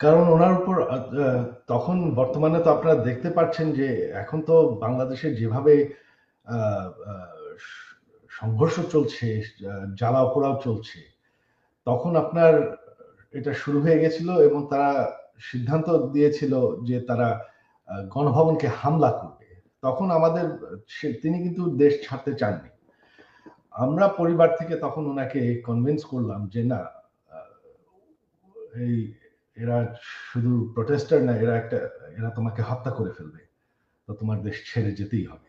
কারণ ওনার উপর তখন বর্তমানে তো আপনারা দেখতে পাচ্ছেন যে এখন তো বাংলাদেশে যেভাবে সংঘর্ষ চলছে জ্বালা পোড়াও চলছে, তখন আপনার এটা শুরু হয়ে গেছিল এবং তারা সিদ্ধান্ত দিয়েছিল যে তারা গণভবনকে হামলা করবে। তখন আমাদের তিনি কিন্তু দেশ ছাড়তে চাননি। আমরা পরিবার থেকে তখন ওনাকে কনভিন্স করলাম যে না এই এরা শুধু প্রটেস্টার না, এরা একটা, এরা তোমাকে হত্যা করে ফেলবে। তো তোমার দেশ ছেড়ে যেতেই হবে।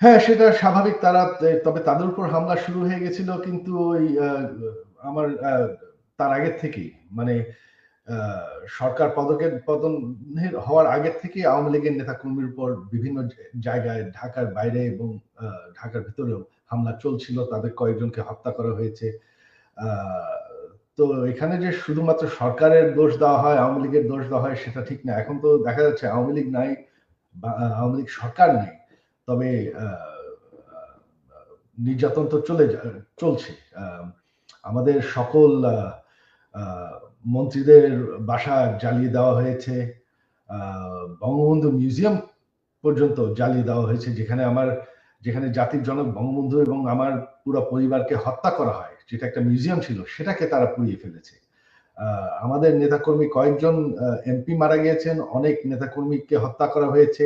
হ্যাঁ সেটা স্বাভাবিক। তারা, তবে তাদের উপর হামলা শুরু হয়ে গেছিল কিন্তু ওই আমার তার আগের থেকেই। মানে সরকার পদকের পতন হওয়ার আগের থেকে আওয়ামী লীগের নেতাকর্মীর উপর বিভিন্ন জায়গায়, ঢাকার বাইরে এবং ঢাকার ভিতরেও হামলা চলছিল। তাদের কয়েকজনকে হত্যা করা হয়েছে। তো এখানে যে শুধুমাত্র সরকারের দোষ দেওয়া হয়, আওয়ামী লীগের দোষ দেওয়া হয়, সেটা ঠিক না। এখন তো দেখা যাচ্ছে আওয়ামী লীগ নাই আওয়ামী লীগ সরকার নেই। তবে নির্যাতন তো চলে চলছে। আমাদের সকল মন্ত্রীদের বাসা জ্বালিয়ে দেওয়া হয়েছে। বঙ্গবন্ধু মিউজিয়াম পর্যন্ত জ্বালিয়ে দেওয়া হয়েছে, যেখানে আমার যেখানে জাতির জনক বঙ্গবন্ধু এবং আমার পুরো পরিবারকে হত্যা করা হয়, যেটা একটা মিউজিয়াম ছিল, সেটাকে তারা পুড়িয়ে ফেলেছে। আমাদের নেতাকর্মী কয়েকজন এমপি মারা গিয়েছেন, অনেক নেতাকর্মীকে হত্যা করা হয়েছে।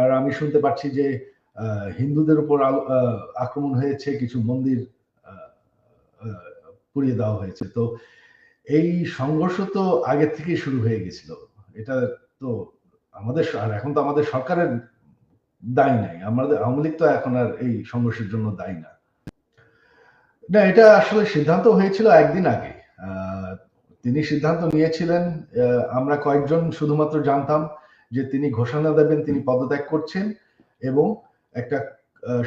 আর আমি শুনতে পাচ্ছি যে হিন্দুদের উপর আক্রমণ হয়েছে, কিছু মন্দির পুড়িয়ে দেওয়া হয়েছে। তো এই সংঘর্ষ তো আগে থেকেই শুরু হয়ে গেছিল। এটা তো আমাদের আর এখন তো আমাদের সরকারের দায়ী নাই। আমাদের আওয়ামী লীগ তো এখন আর এই সংঘর্ষের জন্য দায়ী না। না, এটা আসলে সিদ্ধান্ত হয়েছিল একদিন আগে। তিনি সিদ্ধান্ত নিয়েছিলেন আমরা কয়েকজন শুধুমাত্র জানতাম যে তিনি ঘোষণা দেবেন, তিনি পদত্যাগ করছেন এবং একটা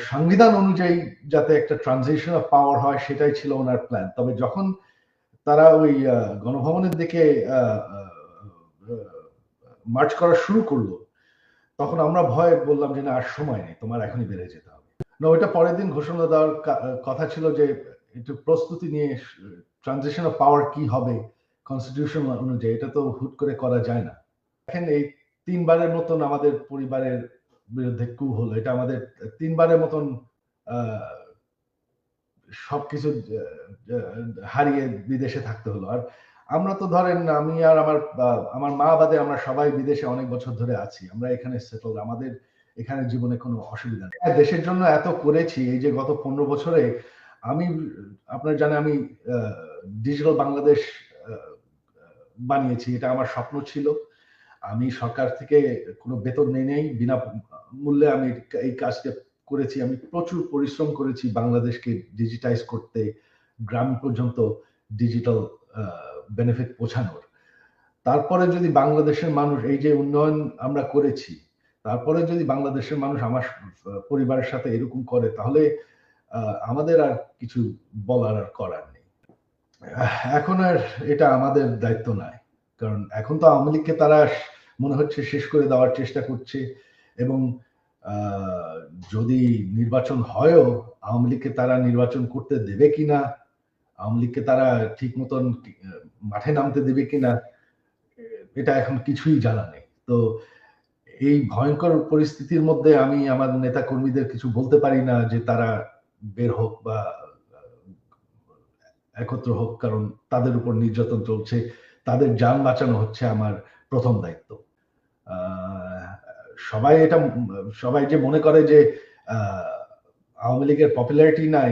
সংবিধান অনুযায়ী যাতে একটা ট্রানজিশন অফ পাওয়ার হয়, সেটাই ছিল ওনার প্ল্যান তবে যখন তারা ওই গণভবনের দিকে মার্চ করা শুরু করল তখন আমরা ভয় বললাম যে, না, আর সময় নেই, তোমার এখনই বেড়ে যেতে হবে। না, ওইটা পরের দিন ঘোষণা দেওয়ার কথা ছিল যে, একটু প্রস্তুতি নিয়ে ট্রানজিশন অফ পাওয়ার কি হবে কনস্টিটিউশন অনুযায়ী, এটা তো হুট করে করা যায় না। দেখেন, এই তিনবারের মতন আমাদের পরিবারের বিরুদ্ধে কু হলো, এটা আমাদের তিনবারের মতন সবকিছু হারিয়ে বিদেশে থাকতে হলো। আর আমরা তো ধরেন আমি আর আমার আমার মা বাদে আমরা সবাই বিদেশে অনেক বছর ধরে আছি। আমরা এখানে সেটল আমাদের এখানে জীবনে কোনো অসুবিধা নেই। দেশের জন্য এত করেছি, এই যে গত পনেরো বছরে আমি, আপনার জানে আমি ডিজিটাল বাংলাদেশ বানিয়েছি। এটা আমার স্বপ্ন ছিল। আমি সরকার থেকে কোনো বেতন নেই নেই, বিনা মূল্যে আমি এই কাজটা করেছি। আমি প্রচুর পরিশ্রম করেছি বাংলাদেশকে ডিজিটাইজ করতে, গ্রাম পর্যন্ত ডিজিটাল বেনিফিট পৌঁছানোর। তারপরে যদি বাংলাদেশের মানুষ, এই যে উন্নয়ন আমরা করেছি, তারপরে যদি বাংলাদেশের মানুষ আমার পরিবারের সাথে এরকম করে, তাহলে আমাদের আর কিছু বলার আর করার নেই। এখন আর এটা আমাদের দায়িত্ব নয়। কারণ এখন তো আওয়ামী লীগকে তারা মনে হচ্ছে শেষ করে দেওয়ার চেষ্টা করছে এবং যদি নির্বাচন হয়ও, আওয়ামী লীগকে তারা নির্বাচন করতে দেবে কিনা আওয়ামী লীগকে তারা ঠিক মতন মাঠে নামতে দেবে কিনা, এটা এখন কিছুই জানা নেই। তো এই ভয়ঙ্কর পরিস্থিতির মধ্যে আমি আমার নেতা কর্মীদের কিছু বলতে পারি না যে তারা বের হোক বা একত্র হোক, কারণ তাদের উপর নির্যাতন চলছে, তাদের যান বাঁচানো হচ্ছে আমার প্রথম দায়িত্ব। সবাই এটা, সবাই যে মনে করে যে আওয়ামী লীগের পপুলারিটি নাই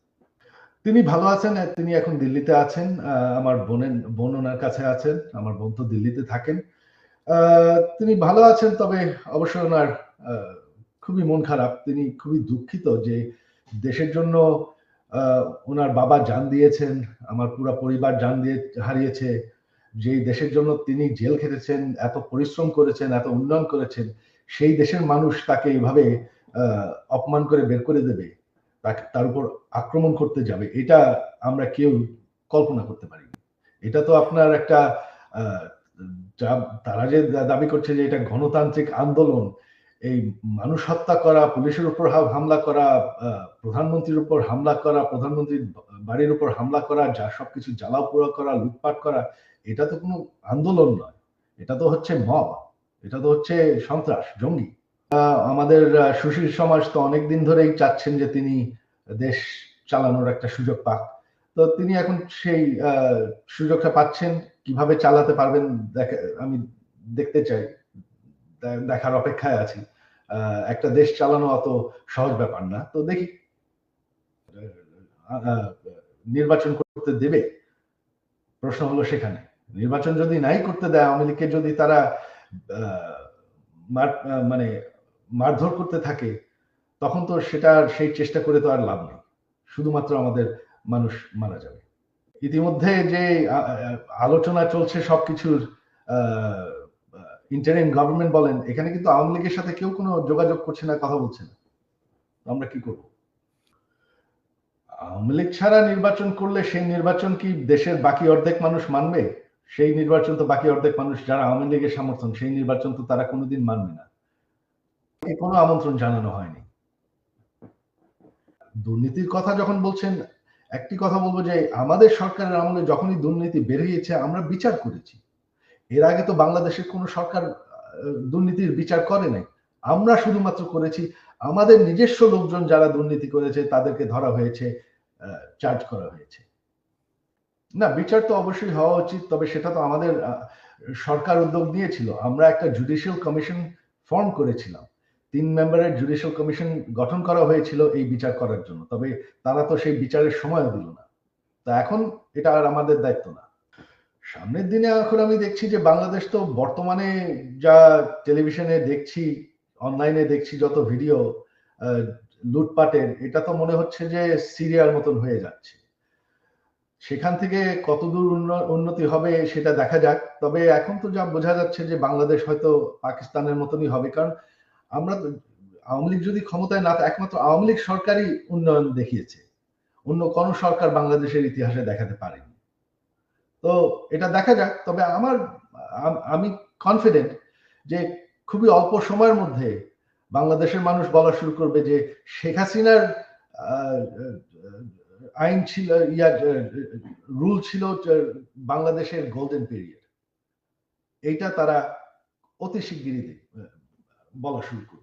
তিনি ভালো আছেন তিনি এখন দিল্লিতে আছেন আমার বোনের বোন ওনার কাছে আছেন, আমার বোন তো দিল্লিতে থাকেন। তিনি ভালো আছেন, তবে অবশ্য ওনার খুবই মন খারাপ। তিনি খুবই দুঃখিত যে দেশের জন্য ওনার বাবা জান দিয়েছেন, আমার পুরো পরিবার জান দিয়ে হারিয়েছে। যেই দেশের জন্য তিনি জেল খেটেছেন, এত পরিশ্রম করেছেন, এত উন্নয়ন করেছেন, সেই দেশের মানুষ তাকে এইভাবে অপমান করে বের করে দেবে। তাকে, তার উপর আক্রমণ করতে যাবে, এটা আমরা কেউ কল্পনা করতে পারি এটা তো আপনার একটা তারা যে দাবি করছে যে এটা গণতান্ত্রিক আন্দোলন, এই মানুষ হত্যা করা, পুলিশের উপর হামলা করা প্রধানমন্ত্রীর উপর হামলা করা প্রধানমন্ত্রীর বাড়ির উপর হামলা করা, যা সবকিছু জ্বালাও পোড়া করা, লুটপাট করা, এটা তো কোনো আন্দোলন নয়। এটা তো হচ্ছে মব, এটা তো হচ্ছে সন্ত্রাস, জঙ্গি। আমাদের সুশীল সমাজ তো অনেকদিন ধরেই চাচ্ছেন যে তিনি দেশ চালানোর একটা সুযোগ পাক। তো তিনি এখন সেই সুযোগটা পাচ্ছেন, কীভাবে চালাতে পারবেন আমি দেখতে চাই দেখার অপেক্ষায় আছি। একটা দেশ চালানো অত সহজ ব্যাপার না। তো দেখি নির্বাচন করতে দেবে? প্রশ্ন হলো সেখানে। নির্বাচন যদি নাই করতে দেয়, আওয়ামী লীগকে যদি তারা মানে মারধর করতে থাকে, তখন তো সেটা সেই চেষ্টা করে তো আর লাভ নেই। শুধুমাত্র আমাদের মানুষ মারা যাবে। ইতিমধ্যে যে আলোচনা চলছে সবকিছুর ইন্টারিম গভর্নমেন্ট বলেন, এখানে কিন্তু আওয়ামী লীগের সাথে কেউ কোনো যোগাযোগ করছে না, কথা বলছে না। আমরা কি করব? আওয়ামী লীগ ছাড়া নির্বাচন করলে সেই নির্বাচন কি দেশের বাকি অর্ধেক মানুষ মানবে? সেই নির্বাচন তো বাকি অর্ধেক মানুষ, যারা আওয়ামী লীগের সমর্থন, সেই নির্বাচন তো তারা কোনোদিন মানবে না। কোনো আমন্ত্রণ জানানো হয়নি। দুর্নীতির কথা যখন বলছেন, একটি কথা বলব যে আমাদের সরকারের আমলে যখনই দুর্নীতি বেরিয়েছে আমরা বিচার করেছি। এর আগে তো বাংলাদেশের কোনো সরকার দুর্নীতির বিচার করে নাই। আমরা শুধুমাত্র করেছি, আমাদের নিজস্ব লোকজন যারা দুর্নীতি করেছে, তাদেরকে ধরা হয়েছে চার্জ করা হয়েছে। না, বিচার তো অবশ্যই হওয়া উচিত, তবে সেটা তো আমাদের সরকার উদ্যোগ নিয়েছিল। আমরা একটা জুডিশিয়াল কমিশন ফর্ম করেছিলাম। তিন মেম্বারের জুডিশিয়াল কমিশন গঠন করা হয়েছিল এই বিচার করার জন্য। তবে তারা তো সেই বিচারের সময় দিল না। তা এখন এটা আর আমাদের দায়িত্ব না। সামনের দিনে এখন আমি দেখছি যে বাংলাদেশ তো বর্তমানে যা টেলিভিশনে দেখছি অনলাইনে দেখছি যত ভিডিও লুটপাটের, এটা তো মনে হচ্ছে যে সিরিয়ার মতন হয়ে যাচ্ছে। সেখান থেকে কতদূর উন্নতি হবে সেটা দেখা যাক। তবে এখন তো যা বোঝা যাচ্ছে যে বাংলাদেশ হয়তো পাকিস্তানের মতনই হবে। কারণ আমরা আওয়ামী লীগ যদি ক্ষমতায় না একমাত্র আওয়ামী লীগ সরকারই উন্নয়ন দেখিয়েছে। অন্য কোন সরকার বাংলাদেশের ইতিহাসে দেখাতে পারেনি। তো এটা দেখা যাক, তবে আমার, আমি কনফিডেন্ট যে খুবই অল্প সময়ের মধ্যে বাংলাদেশের মানুষ বলা শুরু করবে যে শেখ হাসিনার আইন ছিল, ইয়া রুল ছিল বাংলাদেশের গোল্ডেন পিরিয়ড এইটা তারা অতি শিগগিরই বলা শুরু করবে